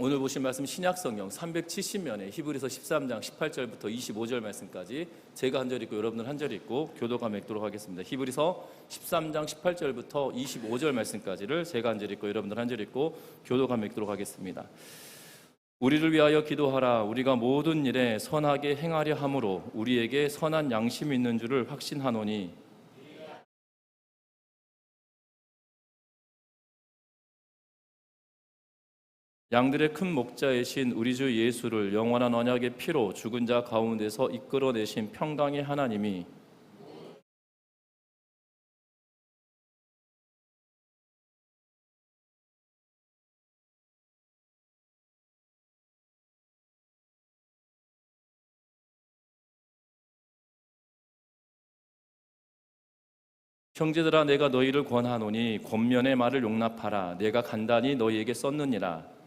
오늘 보신 말씀 신약 성경 370면에 히브리서 13장 18절부터 25절 말씀까지 제가 한 절 읽고 여러분들 한 절 읽고 교도가 맺도록 하겠습니다. 히브리서 13장 18절부터 25절 말씀까지를 제가 한 절 읽고 여러분들 한 절 읽고 교도가 맺도록 하겠습니다. 우리를 위하여 기도하라. 우리가 모든 일에 선하게 행하려 함으로 우리에게 선한 양심이 있는 줄을 확신하노니 양들의 큰 목자이신 우리 주 예수를 영원한 언약의 피로 죽은 자 가운데서 이끌어내신 평강의 하나님이 형제들아 내가 너희를 권하노니 권면의 말을 용납하라. 내가 간단히 너희에게 썼느니라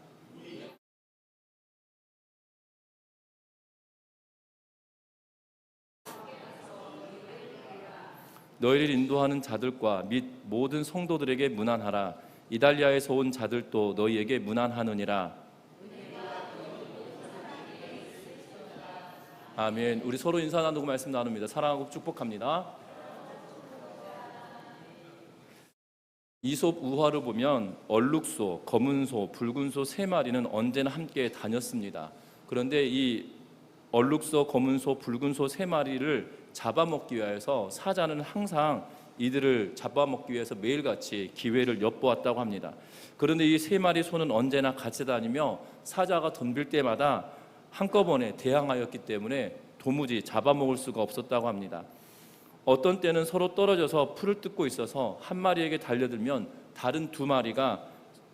너희를 인도하는 자들과 및 모든 성도들에게 문안하라. 이달리아에서 온 자들도 너희에게 문안하느니라. 아멘. 우리 서로 인사 나누고 말씀 나눕니다. 사랑하고 축복합니다. 이솝 우화를 보면 얼룩소, 검은 소, 붉은 소 세 마리는 언제나 함께 다녔습니다. 그런데 이 얼룩소, 검은 소, 붉은 소 세 마리를 잡아먹기 위해서 사자는 항상 이들을 잡아먹기 위해서 매일같이 기회를 엿보았다고 합니다. 그런데 이 세 마리 소는 언제나 같이 다니며 사자가 덤빌 때마다 한꺼번에 대항하였기 때문에 도무지 잡아먹을 수가 없었다고 합니다. 어떤 때는 서로 떨어져서 풀을 뜯고 있어서 한 마리에게 달려들면 다른 두 마리가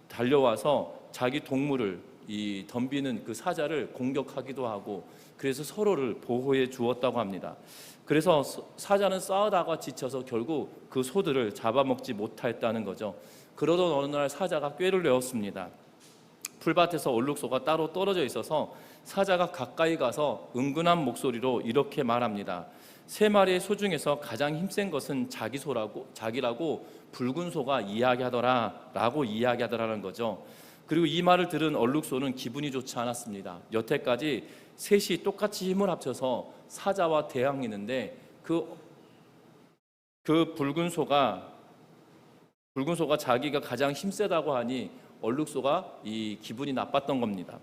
달려와서 자기 동물을 이 덤비는 그 사자를 공격하기도 하고 그래서 서로를 보호해 주었다고 합니다. 그래서 사자는 싸우다가 지쳐서 결국 그 소들을 잡아먹지 못했다는 거죠. 그러던 어느 날 사자가 꾀를 내었습니다. 풀밭에서 얼룩소가 따로 떨어져 있어서 사자가 가까이 가서 은근한 목소리로 이렇게 말합니다. 세 마리의 소 중에서 가장 힘센 것은 자기 소라고 자기라고 붉은 소가 이야기하더라라고 이야기하더라는 거죠. 그리고 이 말을 들은 얼룩소는 기분이 좋지 않았습니다. 여태까지 셋이 똑같이 힘을 합쳐서 사자와 대항했는데 그, 그 붉은 소가 붉은 소가 자기가 가장 힘세다고 하니 얼룩소가 이 기분이 나빴던 겁니다.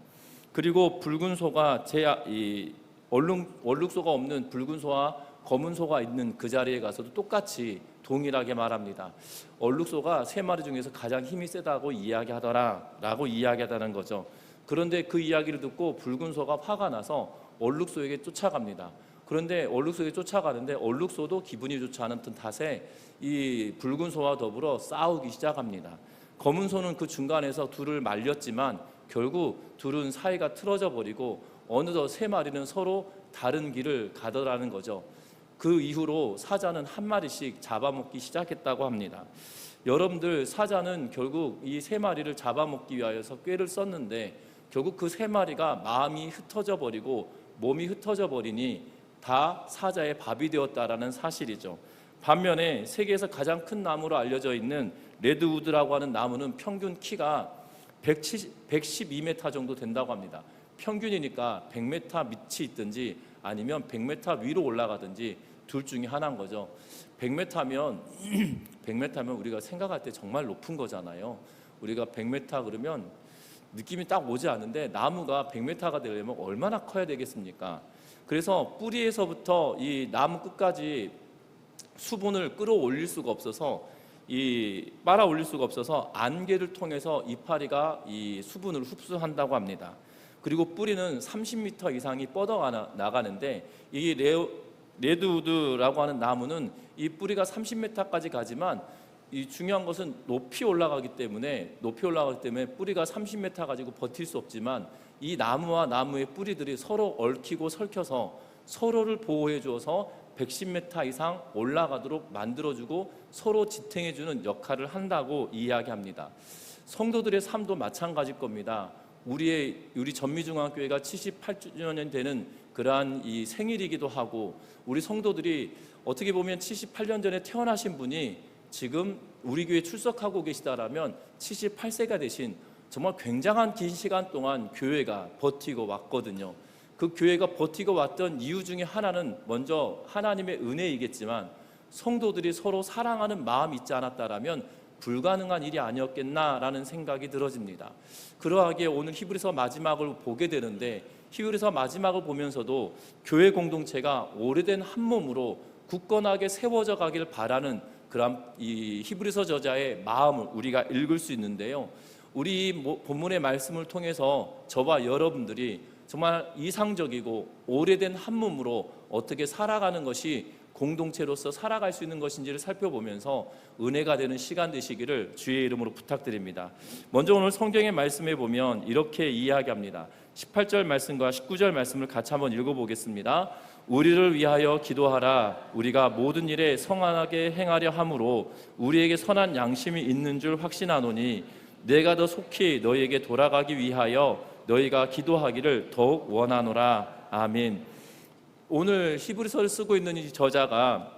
그리고 붉은 소가 제 이 얼룩 얼룩소가 없는 붉은 소와 검은 소가 있는 그 자리에 가서도 똑같이 동일하게 말합니다. 얼룩소가 세 마리 중에서 가장 힘이 세다고 이야기하더라라고 이야기하다는 거죠. 그런데 그 이야기를 듣고 붉은 소가 화가 나서 얼룩소에게 쫓아갑니다. 그런데 얼룩소에게 쫓아가는데 얼룩소도 기분이 좋지 않은 탓에 이 붉은 소와 더불어 싸우기 시작합니다. 검은 소는 그 중간에서 둘을 말렸지만 결국 둘은 사이가 틀어져 버리고 어느덧 세 마리는 서로 다른 길을 가더라는 거죠. 그 이후로 사자는 한 마리씩 잡아먹기 시작했다고 합니다. 여러분들 사자는 결국 이 세 마리를 잡아먹기 위하여서 꾀를 썼는데 결국 그 세 마리가 마음이 흩어져 버리고 몸이 흩어져 버리니 다 사자의 밥이 되었다라는 사실이죠. 반면에 세계에서 가장 큰 나무로 알려져 있는 레드우드라고 하는 나무는 평균 키가 170, 112m 정도 된다고 합니다. 평균이니까 100m 밑이 있든지 아니면 100m 위로 올라가든지 둘 중에 하나인 거죠. 100m면 100m면 우리가 생각할 때 정말 높은 거잖아요. 우리가 100m 그러면 느낌이 딱 오지 않는데 나무가 100m가 되려면 얼마나 커야 되겠습니까? 그래서 뿌리에서부터 이 나무 끝까지 수분을 끌어올릴 수가 없어서 이 빨아 올릴 수가 없어서 안개를 통해서 이파리가 이 수분을 흡수한다고 합니다. 그리고 뿌리는 30m 이상이 뻗어 나가는데 이 레드우드라고 하는 나무는 이 뿌리가 30m까지 가지만 이 중요한 것은 높이 올라가기 때문에 높이 올라가기 때문에 뿌리가 30m 가지고 버틸 수 없지만 이 나무와 나무의 뿌리들이 서로 얽히고 설켜서 서로를 보호해 주어서 110m 이상 올라가도록 만들어주고 서로 지탱해 주는 역할을 한다고 이야기합니다. 성도들의 삶도 마찬가지일 겁니다. 우리의 우리 전미중앙교회가 78주년 되는 그러한 이 생일이기도 하고 우리 성도들이 어떻게 보면 78년 전에 태어나신 분이 지금 우리 교회 출석하고 계시다라면 78세가 되신 정말 굉장한 긴 시간 동안 교회가 버티고 왔거든요. 그 교회가 버티고 왔던 이유 중에 하나는 먼저 하나님의 은혜이겠지만 성도들이 서로 사랑하는 마음이 있지 않았다라면 불가능한 일이 아니었겠나라는 생각이 들어집니다. 그러하기에 오늘 히브리서 마지막을 보게 되는데 히브리서 마지막을 보면서도 교회 공동체가 오래된 한 몸으로 굳건하게 세워져 가길 바라는 그런 이 히브리서 저자의 마음을 우리가 읽을 수 있는데요. 우리 모- 본문의 말씀을 통해서 저와 여러분들이 정말 이상적이고 오래된 한 몸으로 어떻게 살아가는 것이 공동체로서 살아갈 수 있는 것인지를 살펴보면서 은혜가 되는 시간 되시기를 주의 이름으로 부탁드립니다. 먼저 오늘 성경의 말씀에 보면 이렇게 이야기합니다. 18절 말씀과 19절 말씀을 같이 한번 읽어보겠습니다. 우리를 위하여 기도하라. 우리가 모든 일에 성안하게 행하려 함으로 우리에게 선한 양심이 있는 줄 확신하노니 내가 더 속히 너희에게 돌아가기 위하여 너희가 기도하기를 더욱 원하노라. 아멘. 오늘 히브리서를 쓰고 있는 이 저자가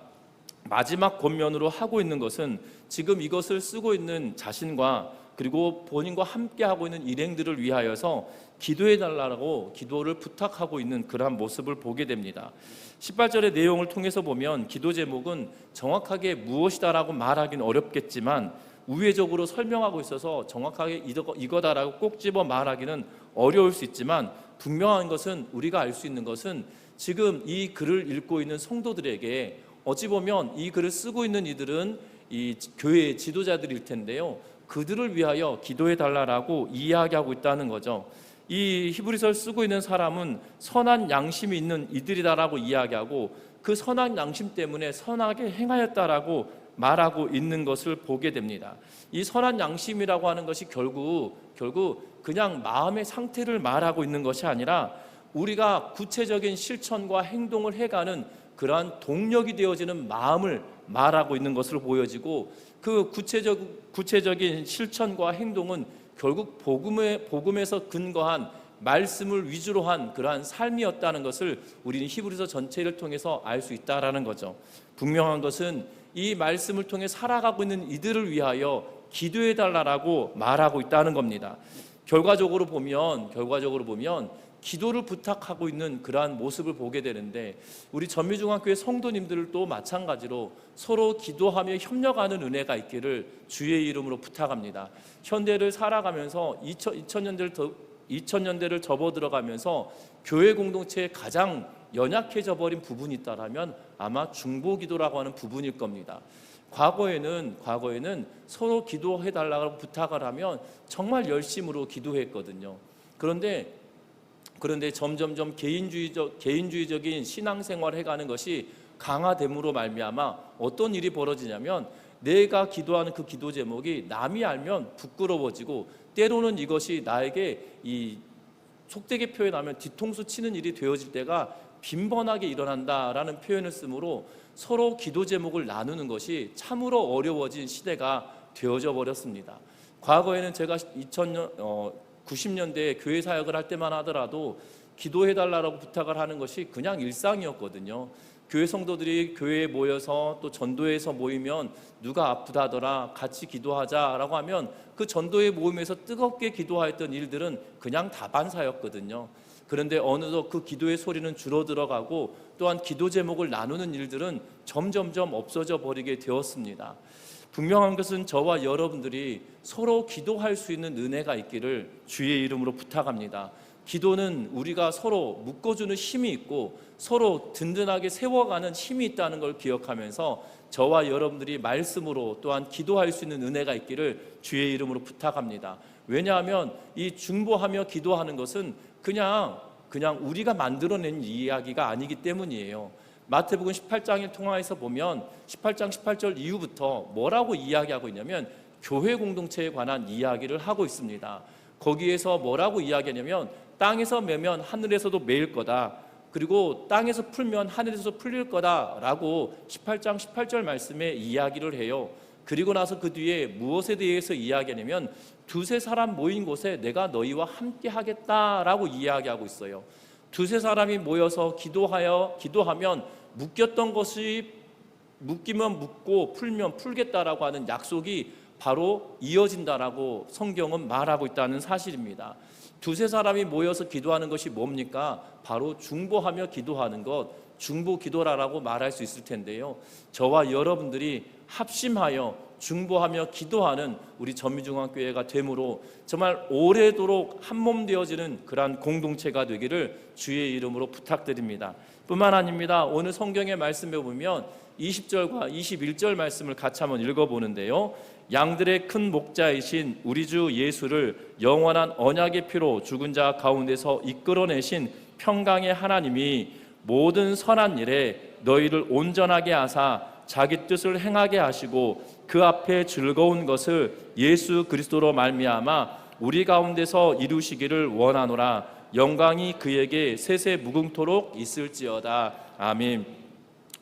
마지막 권면으로 하고 있는 것은 지금 이것을 쓰고 있는 자신과 그리고 본인과 함께 하고 있는 일행들을 위하여서 기도해 달라고 기도를 부탁하고 있는 그러한 모습을 보게 됩니다. 18절의 내용을 통해서 보면 기도 제목은 정확하게 무엇이다라고 말하기는 어렵겠지만 우회적으로 설명하고 있어서 정확하게 이거- 이거다라고 꼭 집어 말하기는 어려울 수 있지만 분명한 것은 우리가 알 수 있는 것은 지금 이 글을 읽고 있는 성도들에게 어찌 보면 이 글을 쓰고 있는 이들은 이 교회 지도자들일 텐데요. 그들을 위하여 기도해 달라라고 이야기하고 있다는 거죠. 이 히브리서를 쓰고 있는 사람은 선한 양심이 있는 이들이다라고 이야기하고 그 선한 양심 때문에 선하게 행하였다라고 말하고 있는 것을 보게 됩니다. 이 선한 양심이라고 하는 것이 결국 결국 그냥 마음의 상태를 말하고 있는 것이 아니라 우리가 구체적인 실천과 행동을 해가는 그러한 동력이 되어지는 마음을 말하고 있는 것으로 보여지고 그 구체적 구체적인 실천과 행동은 결국 복음에 복음에서 근거한 말씀을 위주로 한 그러한 삶이었다는 것을 우리는 히브리서 전체를 통해서 알 수 있다라는 거죠. 분명한 것은 이 말씀을 통해 살아가고 있는 이들을 위하여 기도해 달라라고 말하고 있다는 겁니다. 결과적으로 보면 결과적으로 보면 기도를 부탁하고 있는 그러한 모습을 보게 되는데 우리 전미중학교의 성도님들도 마찬가지로 서로 기도하며 협력하는 은혜가 있기를 주의 이름으로 부탁합니다. 현대를 살아가면서 2000년대를 더 2000년대를 접어 들어가면서 교회 공동체에 가장 연약해져 버린 부분이 있다라면 아마 중보 기도라고 하는 부분일 겁니다. 과거에는 과거에는 서로 기도해 달라고 부탁을 하면 정말 열심으로 기도했거든요. 그런데 그런데 점점점 개인주의적 개인주의적인 신앙생활을 해가는 것이 강화됨으로 말미암아 어떤 일이 벌어지냐면 내가 기도하는 그 기도 제목이 남이 알면 부끄러워지고 때로는 이것이 나에게 이 속되게 표현하면 뒤통수 치는 일이 되어질 때가 빈번하게 일어난다라는 표현을 쓰므로 서로 기도 제목을 나누는 것이 참으로 어려워진 시대가 되어져 버렸습니다. 과거에는 제가 2000년 어, 90년대에 교회 사역을 할 때만 하더라도 기도해 달라고 부탁을 하는 것이 그냥 일상이었거든요. 교회 성도들이 교회에 모여서 또 전도회에서 모이면 누가 아프다더라 같이 기도하자라고 하면 그 전도회 모임에서 뜨겁게 기도하였던 일들은 그냥 다반사였거든요. 그런데 어느덧 그 기도의 소리는 줄어들어가고 또한 기도 제목을 나누는 일들은 점점점 없어져 버리게 되었습니다. 분명한 것은 저와 여러분들이 서로 기도할 수 있는 은혜가 있기를 주의 이름으로 부탁합니다. 기도는 우리가 서로 묶어주는 힘이 있고 서로 든든하게 세워가는 힘이 있다는 걸 기억하면서 저와 여러분들이 말씀으로 또한 기도할 수 있는 은혜가 있기를 주의 이름으로 부탁합니다. 왜냐하면 이 중보하며 기도하는 것은 그냥 그냥 우리가 만들어낸 이야기가 아니기 때문이에요. 마태복음 18장을 통해서 보면 18장 18절 이후부터 뭐라고 이야기하고 있냐면 교회 공동체에 관한 이야기를 하고 있습니다. 거기에서 뭐라고 이야기하냐면 땅에서 매면 하늘에서도 매일 거다. 그리고 땅에서 풀면 하늘에서 풀릴 거다라고 18장 18절 말씀에 이야기를 해요. 그리고 나서 그 뒤에 무엇에 대해서 이야기하냐면 두세 사람 모인 곳에 내가 너희와 함께 하겠다라고 이야기하고 있어요. 두세 사람이 모여서 기도하여 기도하면 묶였던 것이 묶이면 묶고 풀면 풀겠다라고 하는 약속이 바로 이어진다라고 성경은 말하고 있다는 사실입니다. 두세 사람이 모여서 기도하는 것이 뭡니까? 바로 중보하며 기도하는 것, 중보 기도라라고 말할 수 있을 텐데요. 저와 여러분들이 합심하여 중보하며 기도하는 우리 전미중앙교회가 되므로 정말 오래도록 한몸 되어지는 그러한 공동체가 되기를 주의 이름으로 부탁드립니다. 뿐만 아닙니다. 오늘 성경의 말씀에 보면 20절과 21절 말씀을 같이 한번 읽어보는데요. 양들의 큰 목자이신 우리 주 예수를 영원한 언약의 피로 죽은 자 가운데서 이끌어내신 평강의 하나님이 모든 선한 일에 너희를 온전하게 하사 자기 뜻을 행하게 하시고 그 앞에 즐거운 것을 예수 그리스도로 말미암아 우리 가운데서 이루시기를 원하노라 영광이 그에게 세세 무궁토록 있을지어다 아멘.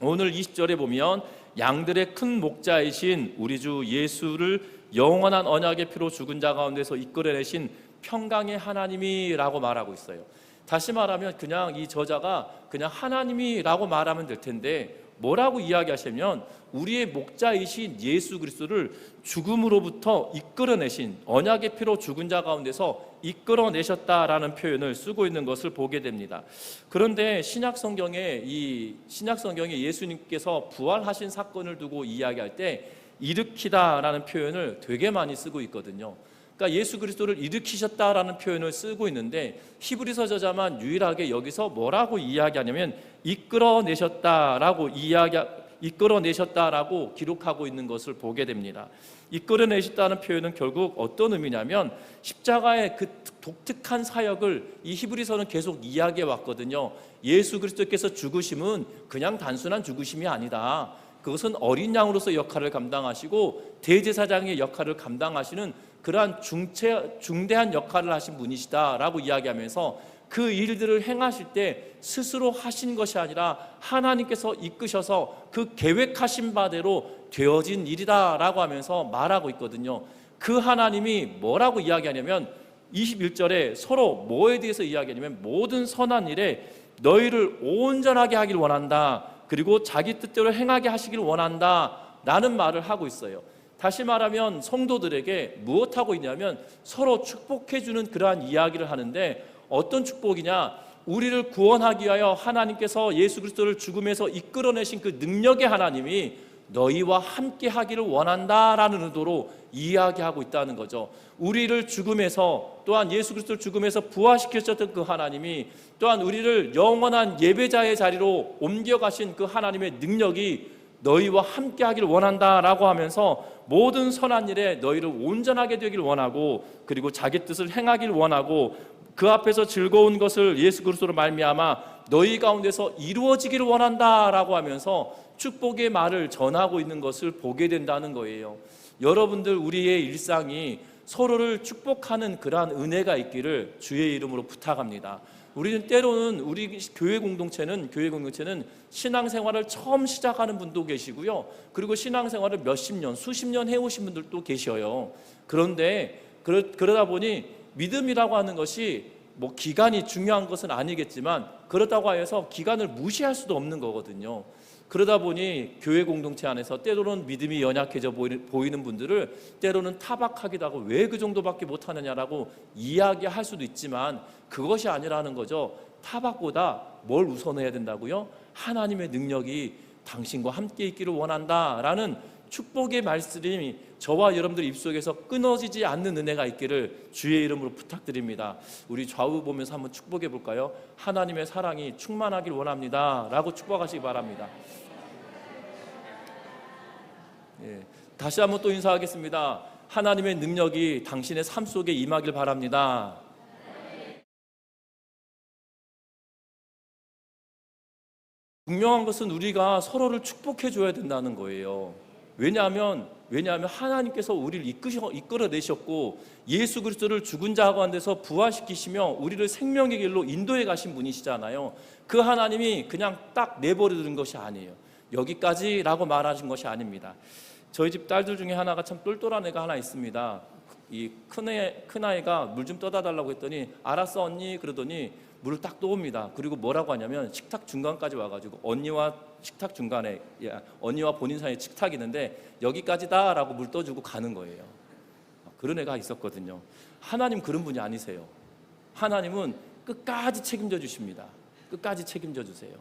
오늘 20절에 보면 양들의 큰 목자이신 우리 주 예수를 영원한 언약의 피로 죽은 자 가운데서 이끌어내신 평강의 하나님이라고 말하고 있어요. 다시 말하면 그냥 이 저자가 그냥 하나님이라고 말하면 될 텐데 뭐라고 이야기하시면 우리의 목자이신 예수 그리스도를 죽음으로부터 이끌어내신 언약의 피로 죽은 자 가운데서 이끌어내셨다라는 표현을 쓰고 있는 것을 보게 됩니다. 그런데 신약 성경에 이 신약 성경에 예수님께서 부활하신 사건을 두고 이야기할 때 일으키다라는 표현을 되게 많이 쓰고 있거든요. 그러니까 예수 그리스도를 일으키셨다라는 표현을 쓰고 있는데 히브리서 저자만 유일하게 여기서 뭐라고 이야기하냐면 이끌어내셨다라고 이야기 이끌어내셨다라고 기록하고 있는 것을 보게 됩니다. 이끌어내셨다는 표현은 결국 어떤 의미냐면 십자가의 그 독특한 사역을 이 히브리서는 계속 이야기해 왔거든요. 예수 그리스도께서 죽으심은 그냥 단순한 죽으심이 아니다. 그것은 어린 양으로서 역할을 감당하시고 대제사장의 역할을 감당하시는 그러한 중체, 중대한 역할을 하신 분이시다라고 이야기하면서 그 일들을 행하실 때 스스로 하신 것이 아니라 하나님께서 이끄셔서 그 계획하신 바대로 되어진 일이다라고 하면서 말하고 있거든요. 그 하나님이 뭐라고 이야기하냐면 21절에 서로 뭐에 대해서 이야기하냐면 모든 선한 일에 너희를 온전하게 하길 원한다. 그리고 자기 뜻대로 행하게 하시길 원한다. 라는 말을 하고 있어요. 다시 말하면 성도들에게 무엇하고 있냐면 서로 축복해주는 그러한 이야기를 하는데 어떤 축복이냐? 우리를 구원하기 위하여 하나님께서 예수 그리스도를 죽음에서 이끌어내신 그 능력의 하나님이 너희와 함께 하기를 원한다라는 의도로 이야기하고 있다는 거죠. 우리를 죽음에서 또한 예수 그리스도를 죽음에서 부활시키셨던 그 하나님이 또한 우리를 영원한 예배자의 자리로 옮겨 가신 그 하나님의 능력이 너희와 함께 하기를 원한다라고 하면서 모든 선한 일에 너희를 온전하게 되길 원하고 그리고 자기 뜻을 행하길 원하고 그 앞에서 즐거운 것을 예수 그리스도로 말미암아 너희 가운데서 이루어지기를 원한다라고 하면서 축복의 말을 전하고 있는 것을 보게 된다는 거예요. 여러분들 우리의 일상이 서로를 축복하는 그러한 은혜가 있기를 주의 이름으로 부탁합니다. 우리는 때로는 우리 교회 공동체는 교회 공동체는 신앙생활을 처음 시작하는 분도 계시고요. 그리고 신앙생활을 몇십 년, 수십 년 해오신 분들도 계셔요. 그런데 그러, 그러다 보니 믿음이라고 하는 것이 뭐 기간이 중요한 것은 아니겠지만 그렇다고 해서 기간을 무시할 수도 없는 거거든요. 그러다 보니 교회 공동체 안에서 때로는 믿음이 연약해져 보이는 분들을 때로는 타박하기도 하고 왜 그 정도밖에 못하느냐라고 이야기할 수도 있지만 그것이 아니라는 거죠. 타박보다 뭘 우선해야 된다고요? 하나님의 능력이 당신과 함께 있기를 원한다라는 축복의 말씀이 저와 여러분들 입속에서 끊어지지 않는 은혜가 있기를 주의 이름으로 부탁드립니다. 우리 좌우 보면서 한번 축복해 볼까요? 하나님의 사랑이 충만하길 원합니다. 라고 축복하시기 바랍니다. 예, 다시 한번 또 인사하겠습니다. 하나님의 능력이 당신의 삶 속에 임하길 바랍니다. 분명한 것은 우리가 서로를 축복해 줘야 된다는 거예요. 왜냐하면 왜냐하면 하나님께서 우리를 이끄셔, 이끌어내셨고 예수 그리스도를 죽은 자 가운데서 부활시키시며 우리를 생명의 길로 인도해 가신 분이시잖아요. 그 하나님이 그냥 딱 내버려 두는 것이 아니에요. 여기까지라고 말하신 것이 아닙니다. 저희 집 딸들 중에 하나가 참 똘똘한 애가 하나 있습니다. 이 큰애 큰아이가 물 좀 떠다 달라고 했더니 알았어 언니 그러더니 물을 딱 떠옵니다. 그리고 뭐라고 하냐면 식탁 중간까지 와가지고 언니와 식탁 중간에 야, 언니와 본인 사이에 식탁이 있는데 여기까지다라고 물 떠주고 가는 거예요. 그런 애가 있었거든요. 하나님 그런 분이 아니세요. 하나님은 끝까지 책임져 주십니다. 끝까지 책임져 주세요.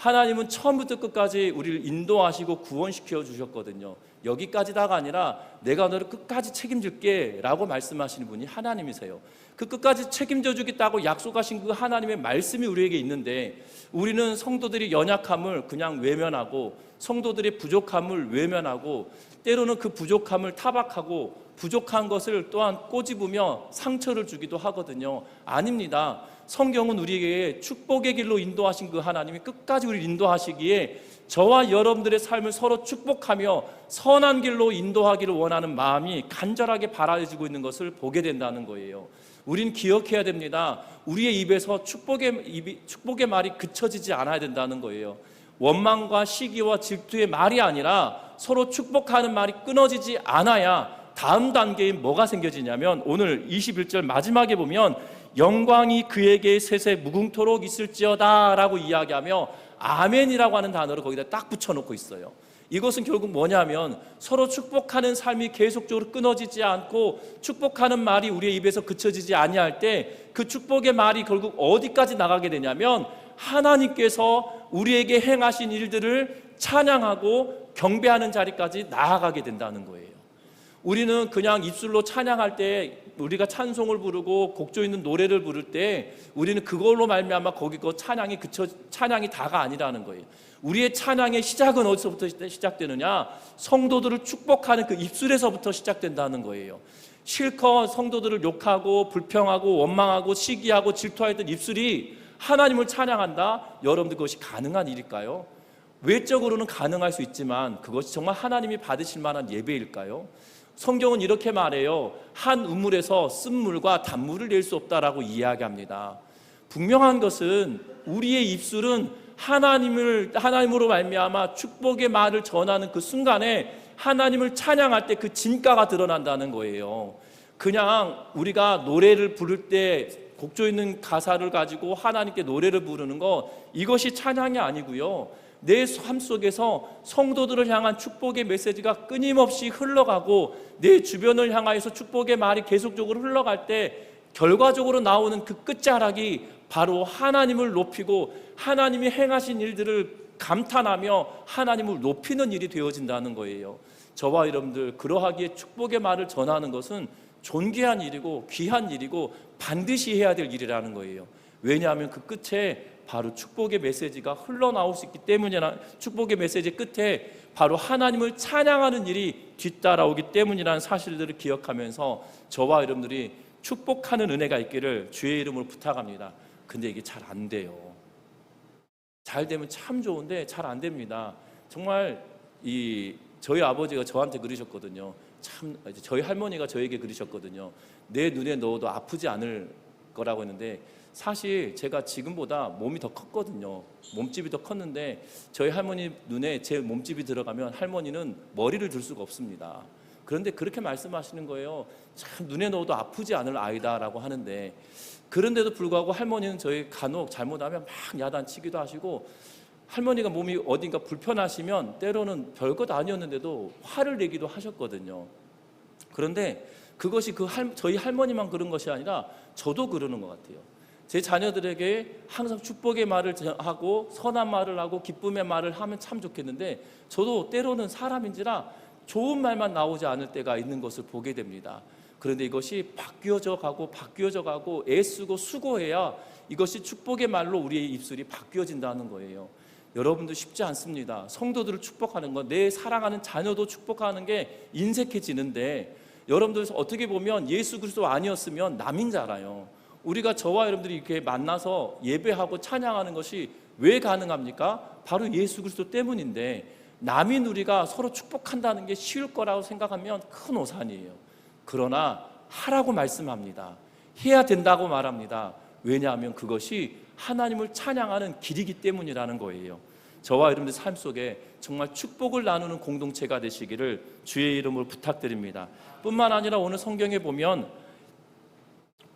하나님은 처음부터 끝까지 우리를 인도하시고 구원시켜 주셨거든요. 여기까지다가 아니라 내가 너를 끝까지 책임질게 라고 말씀하시는 분이 하나님이세요. 그 끝까지 책임져 주겠다고 약속하신 그 하나님의 말씀이 우리에게 있는데 우리는 성도들이 연약함을 그냥 외면하고 성도들의 부족함을 외면하고 때로는 그 부족함을 타박하고 부족한 것을 또한 꼬집으며 상처를 주기도 하거든요. 아닙니다. 성경은 우리에게 축복의 길로 인도하신 그 하나님이 끝까지 우리를 인도하시기에 저와 여러분들의 삶을 서로 축복하며 선한 길로 인도하기를 원하는 마음이 간절하게 바라지고 있는 것을 보게 된다는 거예요. 우린 기억해야 됩니다. 우리의 입에서 축복의 입이, 축복의 말이 그쳐지지 않아야 된다는 거예요. 원망과 시기와 질투의 말이 아니라 서로 축복하는 말이 끊어지지 않아야 다음 단계에 뭐가 생겨지냐면 오늘 21절 마지막에 보면 영광이 그에게 셋에 무궁토록 있을지어다라고 이야기하며 아멘이라고 하는 단어를 거기다 딱 붙여놓고 있어요. 이것은 결국 뭐냐면 서로 축복하는 삶이 계속적으로 끊어지지 않고 축복하는 말이 우리의 입에서 그쳐지지 아니할 때 그 축복의 말이 결국 어디까지 나가게 되냐면 하나님께서 우리에게 행하신 일들을 찬양하고 경배하는 자리까지 나아가게 된다는 거예요. 우리는 그냥 입술로 찬양할 때 우리가 찬송을 부르고 곡조 있는 노래를 부를 때 우리는 그걸로 말미암아 거기 그 찬양이 그쳐 찬양이 다가 아니라는 거예요. 우리의 찬양의 시작은 어디서부터 시작되느냐? 성도들을 축복하는 그 입술에서부터 시작된다는 거예요. 실컷 성도들을 욕하고 불평하고 원망하고 시기하고 질투하였던 입술이 하나님을 찬양한다? 여러분들 그것이 가능한 일일까요? 외적으로는 가능할 수 있지만 그것이 정말 하나님이 받으실 만한 예배일까요? 성경은 이렇게 말해요. 한 우물에서 쓴물과 단물을 낼 수 없다라고 이야기합니다. 분명한 것은 우리의 입술은 하나님을 하나님으로 말미암아 축복의 말을 전하는 그 순간에 하나님을 찬양할 때 그 진가가 드러난다는 거예요. 그냥 우리가 노래를 부를 때 곡조 있는 가사를 가지고 하나님께 노래를 부르는 거 이것이 찬양이 아니고요. 내 삶 속에서 성도들을 향한 축복의 메시지가 끊임없이 흘러가고 내 주변을 향하여서 축복의 말이 계속적으로 흘러갈 때 결과적으로 나오는 그 끝자락이 바로 하나님을 높이고 하나님이 행하신 일들을 감탄하며 하나님을 높이는 일이 되어진다는 거예요. 저와 여러분들 그러하기에 축복의 말을 전하는 것은 존귀한 일이고 귀한 일이고 반드시 해야 될 일이라는 거예요. 왜냐하면 그 끝에 바로 축복의 메시지가 흘러나올 수 있기 때문이라 축복의 메시지 끝에 바로 하나님을 찬양하는 일이 뒤따라오기 때문이라는 사실들을 기억하면서 저와 여러분들이 축복하는 은혜가 있기를 주의 이름으로 부탁합니다. 근데 이게 잘 안 돼요. 잘 되면 참 좋은데 잘 안 됩니다. 정말 이 저희 아버지가 저한테 그러셨거든요. 참 저희 할머니가 저에게 그러셨거든요. 내 눈에 넣어도 아프지 않을 거라고 했는데 사실 제가 지금보다 몸이 더 컸거든요. 몸집이 더 컸는데 저희 할머니 눈에 제 몸집이 들어가면 할머니는 머리를 들 수가 없습니다. 그런데 그렇게 말씀하시는 거예요. 참 눈에 넣어도 아프지 않을 아이다라고 하는데 그런데도 불구하고 할머니는 저희 간혹 잘못하면 막 야단치기도 하시고 할머니가 몸이 어딘가 불편하시면 때로는 별것 아니었는데도 화를 내기도 하셨거든요. 그런데 그것이 그 할, 저희 할머니만 그런 것이 아니라 저도 그러는 것 같아요. 제 자녀들에게 항상 축복의 말을 하고 선한 말을 하고 기쁨의 말을 하면 참 좋겠는데 저도 때로는 사람인지라 좋은 말만 나오지 않을 때가 있는 것을 보게 됩니다. 그런데 이것이 바뀌어져 가고 바뀌어져 가고 애쓰고 수고해야 이것이 축복의 말로 우리의 입술이 바뀌어진다는 거예요. 여러분도 쉽지 않습니다. 성도들을 축복하는 것, 내 사랑하는 자녀도 축복하는 게 인색해지는데 여러분들 어떻게 보면 예수 그리스도 아니었으면 남인 줄 알아요. 우리가 저와 여러분들이 이렇게 만나서 예배하고 찬양하는 것이 왜 가능합니까? 바로 예수 그리스도 때문인데 남인 우리가 서로 축복한다는 게 쉬울 거라고 생각하면 큰 오산이에요. 그러나 하라고 말씀합니다. 해야 된다고 말합니다. 왜냐하면 그것이 하나님을 찬양하는 길이기 때문이라는 거예요. 저와 여러분들 삶 속에 정말 축복을 나누는 공동체가 되시기를 주의 이름으로 부탁드립니다. 뿐만 아니라 오늘 성경에 보면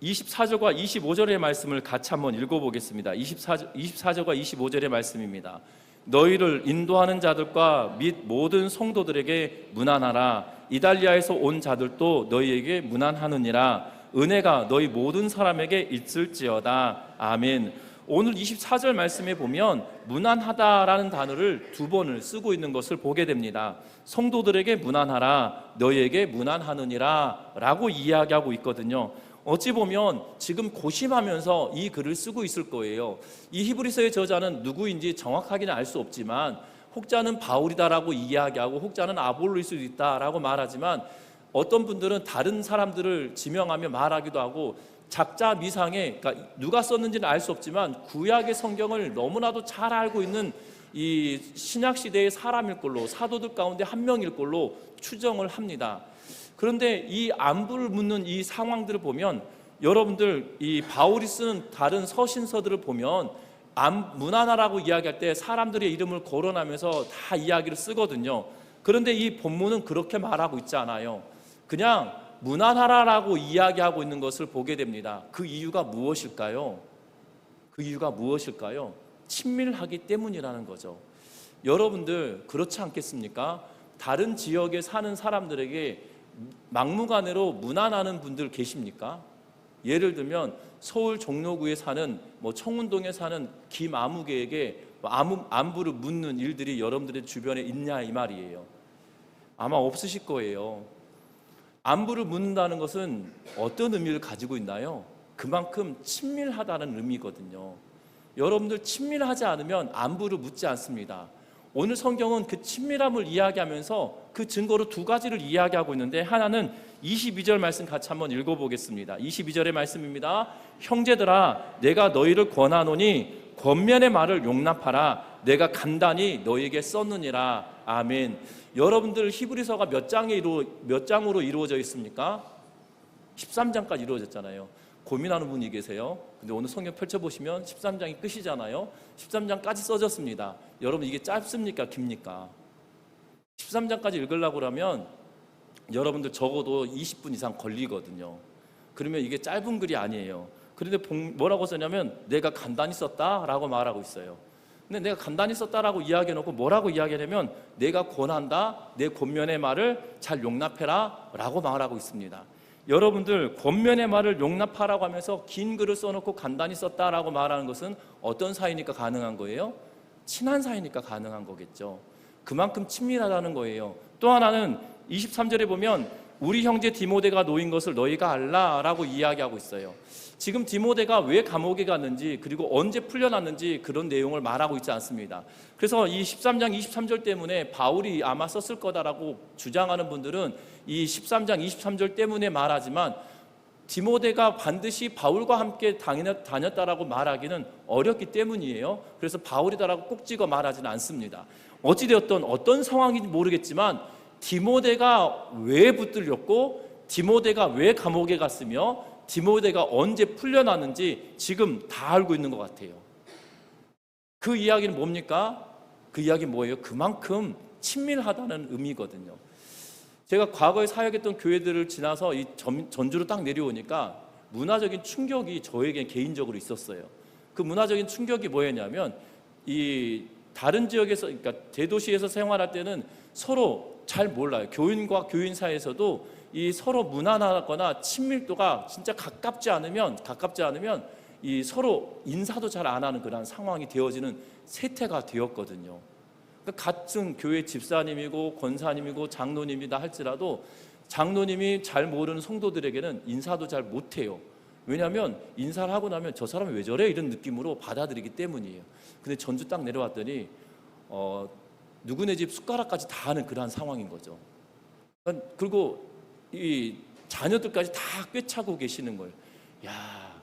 24절과 25절의 말씀을 같이 한번 읽어보겠습니다. 24, 24절과 25절의 말씀입니다. 너희를 인도하는 자들과 및 모든 성도들에게 문안하라. 이달리아에서 온 자들도 너희에게 문안하느니라. 은혜가 너희 모든 사람에게 있을지어다. 아멘. 오늘 24절 말씀에 보면 문안하다라는 단어를 두 번을 쓰고 있는 것을 보게 됩니다. 성도들에게 문안하라. 너희에게 문안하느니라. 라고 이야기하고 있거든요. 어찌 보면 지금 고심하면서 이 글을 쓰고 있을 거예요. 이 히브리서의 저자는 누구인지 정확하게는 알 수 없지만 혹자는 바울이다라고 이야기하고 혹자는 아볼로일 수도 있다라고 말하지만 어떤 분들은 다른 사람들을 지명하며 말하기도 하고 작자 미상에 그러니까 누가 썼는지는 알 수 없지만 구약의 성경을 너무나도 잘 알고 있는 이 신약 시대의 사람일 걸로 사도들 가운데 한 명일 걸로 추정을 합니다. 그런데 이 안부를 묻는 이 상황들을 보면 여러분들 이 바울이 쓰는 다른 서신서들을 보면 안, 문하나라고 이야기할 때 사람들의 이름을 거론하면서 다 이야기를 쓰거든요. 그런데 이 본문은 그렇게 말하고 있지 않아요. 그냥 문안하라라고 이야기하고 있는 것을 보게 됩니다. 그 이유가 무엇일까요? 그 이유가 무엇일까요? 친밀하기 때문이라는 거죠. 여러분들 그렇지 않겠습니까? 다른 지역에 사는 사람들에게 막무가내로 문안하는 분들 계십니까? 예를 들면 서울 종로구에 사는 뭐 청운동에 사는 김아무개에게 아무, 안부를 묻는 일들이 여러분들의 주변에 있냐 이 말이에요. 아마 없으실 거예요. 안부를 묻는다는 것은 어떤 의미를 가지고 있나요? 그만큼 친밀하다는 의미거든요. 여러분들 친밀하지 않으면 안부를 묻지 않습니다. 오늘 성경은 그 친밀함을 이야기하면서 그 증거로 두 가지를 이야기하고 있는데 하나는 22절 말씀 같이 한번 읽어보겠습니다. 22절의 말씀입니다. 형제들아, 내가 너희를 권하노니 권면의 말을 용납하라. 내가 간단히 너희에게 썼느니라. 아멘. 여러분들 히브리서가 몇 장에 이루 몇 장으로 이루어져 있습니까? 13장까지 이루어졌잖아요. 고민하는 분이 계세요. 근데 오늘 성경 펼쳐보시면 13장이 끝이잖아요. 13장까지 써졌습니다. 여러분 이게 짧습니까? 깁니까? 13장까지 읽으려고 그러면 여러분들 적어도 20분 이상 걸리거든요. 그러면 이게 짧은 글이 아니에요. 그런데 뭐라고 썼냐면 내가 간단히 썼다라고 말하고 있어요. 근데 내가 간단히 썼다라고 이야기해놓고 뭐라고 이야기하냐면 내가 권한다, 내 권면의 말을 잘 용납해라 라고 말하고 있습니다. 여러분들 권면의 말을 용납하라고 하면서 긴 글을 써놓고 간단히 썼다라고 말하는 것은 어떤 사이니까 가능한 거예요? 친한 사이니까 가능한 거겠죠. 그만큼 친밀하다는 거예요. 또 하나는 23절에 보면 우리 형제 디모데가 놓인 것을 너희가 알라라고 이야기하고 있어요. 지금 디모데가 왜 감옥에 갔는지 그리고 언제 풀려났는지 그런 내용을 말하고 있지 않습니다. 그래서 이 13장 23절 때문에 바울이 아마 썼을 거다라고 주장하는 분들은 이 13장 23절 때문에 말하지만 디모데가 반드시 바울과 함께 다녔다라고 말하기는 어렵기 때문이에요. 그래서 바울이다라고 꼭 찍어 말하지는 않습니다. 어찌되었던 어떤 상황인지 모르겠지만 디모데가 왜 붙들렸고 디모데가 왜 감옥에 갔으며 디모데가 언제 풀려났는지 지금 다 알고 있는 것 같아요. 그 이야기는 뭡니까? 그 이야기 뭐예요? 그만큼 친밀하다는 의미거든요. 제가 과거에 사역했던 교회들을 지나서 이 전주로 딱 내려오니까 문화적인 충격이 저에게 개인적으로 있었어요. 그 문화적인 충격이 뭐였냐면 이 다른 지역에서 그러니까 대도시에서 생활할 때는 서로 잘 몰라요. 교인과 교인 사이에서도 이 서로 무난하거나 친밀도가 진짜 가깝지 않으면 가깝지 않으면 이 서로 인사도 잘 안 하는 그런 상황이 되어지는 세태가 되었거든요. 그러니까 같은 교회 집사님이고 권사님이고 장로님이다 할지라도 장로님이 잘 모르는 성도들에게는 인사도 잘 못해요. 왜냐하면 인사를 하고 나면 저 사람이 왜 저래 이런 느낌으로 받아들이기 때문이에요. 근데 전주 딱 내려왔더니 어, 누구네 집 숟가락까지 다 하는 그러한 상황인 거죠. 그리고 이 자녀들까지 다 꿰차고 계시는 거예요. 야,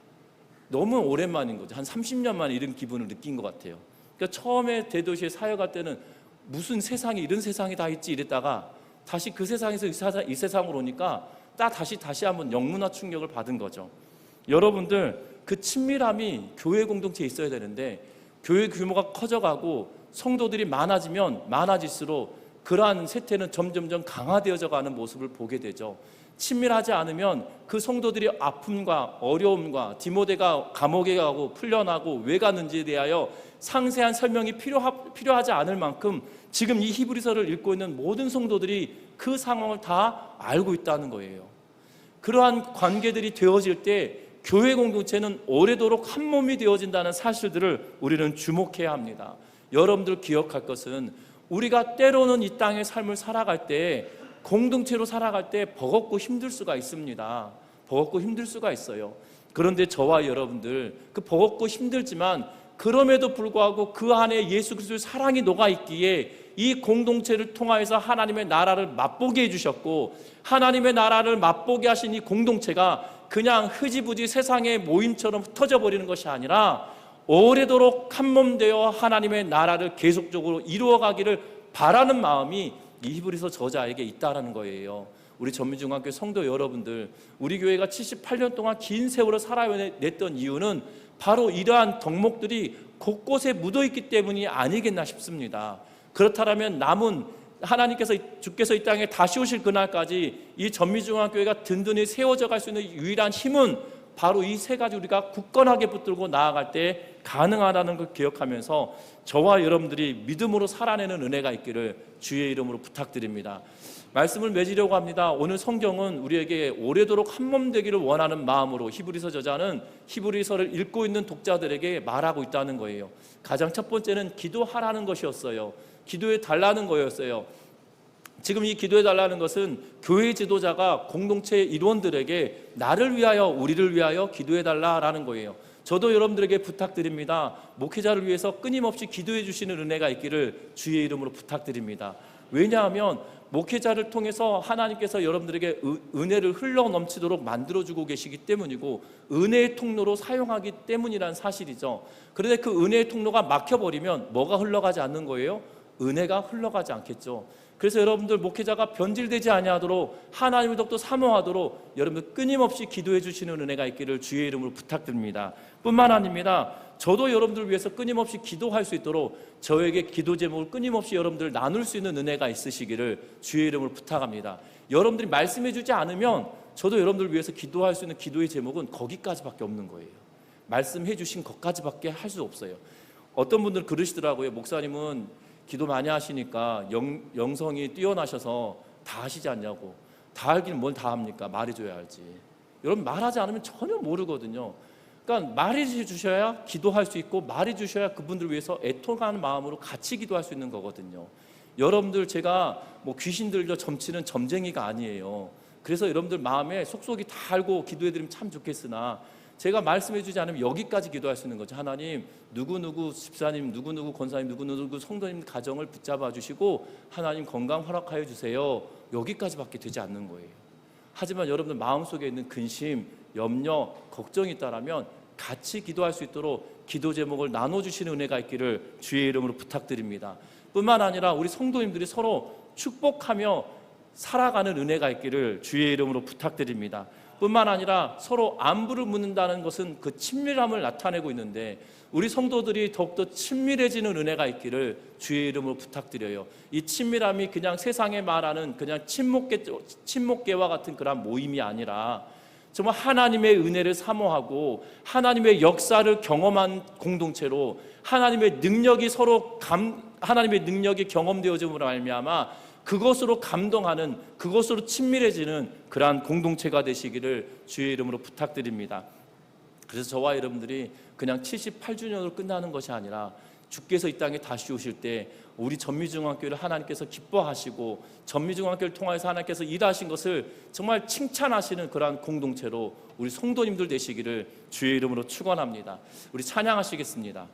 너무 오랜만인 거죠. 한 30년 만에 이런 기분을 느낀 것 같아요. 그러니까 처음에 대도시에 사역할 때는 무슨 세상에 이런 세상이 다 있지 이랬다가 다시 그 세상에서 이, 세상, 이 세상으로 오니까 딱 다시 다시 한번 영문화 충격을 받은 거죠. 여러분들 그 친밀함이 교회 공동체에 있어야 되는데 교회 규모가 커져가고 성도들이 많아지면 많아질수록 그러한 세태는 점점점 강화되어져 가는 모습을 보게 되죠. 친밀하지 않으면 그 성도들이 아픔과 어려움과 디모데가 감옥에 가고 풀려나고 왜 가는지에 대하여 상세한 설명이 필요하, 필요하지 않을 만큼 지금 이 히브리서를 읽고 있는 모든 성도들이 그 상황을 다 알고 있다는 거예요. 그러한 관계들이 되어질 때 교회 공동체는 오래도록 한 몸이 되어진다는 사실들을 우리는 주목해야 합니다. 여러분들 기억할 것은 우리가 때로는 이 땅의 삶을 살아갈 때 공동체로 살아갈 때 버겁고 힘들 수가 있습니다. 버겁고 힘들 수가 있어요. 그런데 저와 여러분들 그 버겁고 힘들지만 그럼에도 불구하고 그 안에 예수 그리스도의 사랑이 녹아 있기에 이 공동체를 통하여서 하나님의 나라를 맛보게 해주셨고 하나님의 나라를 맛보게 하신 이 공동체가 그냥 흐지부지 세상의 모임처럼 흩어져 버리는 것이 아니라 오래도록 한 몸 되어 하나님의 나라를 계속적으로 이루어가기를 바라는 마음이 이 히브리서 저자에게 있다라는 거예요. 우리 전미중학교 성도 여러분들, 우리 교회가 78년 동안 긴 세월을 살아냈던 이유는 바로 이러한 덕목들이 곳곳에 묻어 있기 때문이 아니겠나 싶습니다. 그렇다면 남은 하나님께서 주께서 이 땅에 다시 오실 그날까지 이 전미중앙교회가 든든히 세워져 갈 수 있는 유일한 힘은 바로 이 세 가지 우리가 굳건하게 붙들고 나아갈 때 가능하다는 걸 기억하면서 저와 여러분들이 믿음으로 살아내는 은혜가 있기를 주의 이름으로 부탁드립니다. 말씀을 맺으려고 합니다. 오늘 성경은 우리에게 오래도록 한 몸 되기를 원하는 마음으로 히브리서 저자는 히브리서를 읽고 있는 독자들에게 말하고 있다는 거예요. 가장 첫 번째는 기도하라는 것이었어요. 기도해 달라는 거였어요. 지금 이 기도해 달라는 것은 교회 지도자가 공동체 일원들에게 나를 위하여 우리를 위하여 기도해 달라라는 거예요. 저도 여러분들에게 부탁드립니다. 목회자를 위해서 끊임없이 기도해 주시는 은혜가 있기를 주의 이름으로 부탁드립니다. 왜냐하면 목회자를 통해서 하나님께서 여러분들에게 은혜를 흘러 넘치도록 만들어 주고 계시기 때문이고 은혜의 통로로 사용하기 때문이란 사실이죠. 그런데 그 은혜의 통로가 막혀 버리면 뭐가 흘러가지 않는 거예요? 은혜가 흘러가지 않겠죠. 그래서 여러분들 목회자가 변질되지 아니하도록 하나님을 더욱더 사모하도록 여러분들 끊임없이 기도해 주시는 은혜가 있기를 주의 이름으로 부탁드립니다. 뿐만 아닙니다. 저도 여러분들 위해서 끊임없이 기도할 수 있도록 저에게 기도 제목을 끊임없이 여러분들 나눌 수 있는 은혜가 있으시기를 주의 이름으로 부탁합니다. 여러분들이 말씀해 주지 않으면 저도 여러분들 위해서 기도할 수 있는 기도의 제목은 거기까지밖에 없는 거예요. 말씀해 주신 것까지밖에 할 수 없어요. 어떤 분들 그러시더라고요. 목사님은 기도 많이 하시니까 영, 영성이 뛰어나셔서 다 하시지 않냐고. 다 알긴 뭘다 합니까? 말해줘야 알지. 여러분 말하지 않으면 전혀 모르거든요. 그러니까 말해 주셔야 기도할 수 있고 말해 주셔야 그분들 위해서 애통하는 마음으로 같이 기도할 수 있는 거거든요. 여러분들 제가 뭐 귀신 들려 점치는 점쟁이가 아니에요. 그래서 여러분들 마음에 속속이 다 알고 기도해 드리면 참 좋겠으나 제가 말씀해 주지 않으면 여기까지 기도할 수 있는 거죠. 하나님, 누구누구 집사님, 누구누구 권사님, 누구누구 성도님 가정을 붙잡아 주시고 하나님 건강 허락하여 주세요. 여기까지밖에 되지 않는 거예요. 하지만 여러분들 마음속에 있는 근심, 염려, 걱정이 있다라면 같이 기도할 수 있도록 기도 제목을 나눠 주시는 은혜가 있기를 주의 이름으로 부탁드립니다. 뿐만 아니라 우리 성도님들이 서로 축복하며 살아가는 은혜가 있기를 주의 이름으로 부탁드립니다. 뿐만 아니라 서로 안부를 묻는다는 것은 그 친밀함을 나타내고 있는데 우리 성도들이 더욱더 친밀해지는 은혜가 있기를 주의 이름으로 부탁드려요. 이 친밀함이 그냥 세상에 말하는 그냥 친목계, 친목계와 같은 그런 모임이 아니라 정말 하나님의 은혜를 사모하고 하나님의 역사를 경험한 공동체로 하나님의 능력이 서로 감, 하나님의 능력이 경험되어짐으로 말미암아 그것으로 감동하는 그것으로 친밀해지는 그러한 공동체가 되시기를 주의 이름으로 부탁드립니다. 그래서 저와 여러분들이 그냥 78주년으로 끝나는 것이 아니라 주께서 이 땅에 다시 오실 때 우리 전미중앙교회를 하나님께서 기뻐하시고 전미중앙교회를 통하여서 하나님께서 일하신 것을 정말 칭찬하시는 그러한 공동체로 우리 성도님들 되시기를 주의 이름으로 축원합니다. 우리 찬양하시겠습니다.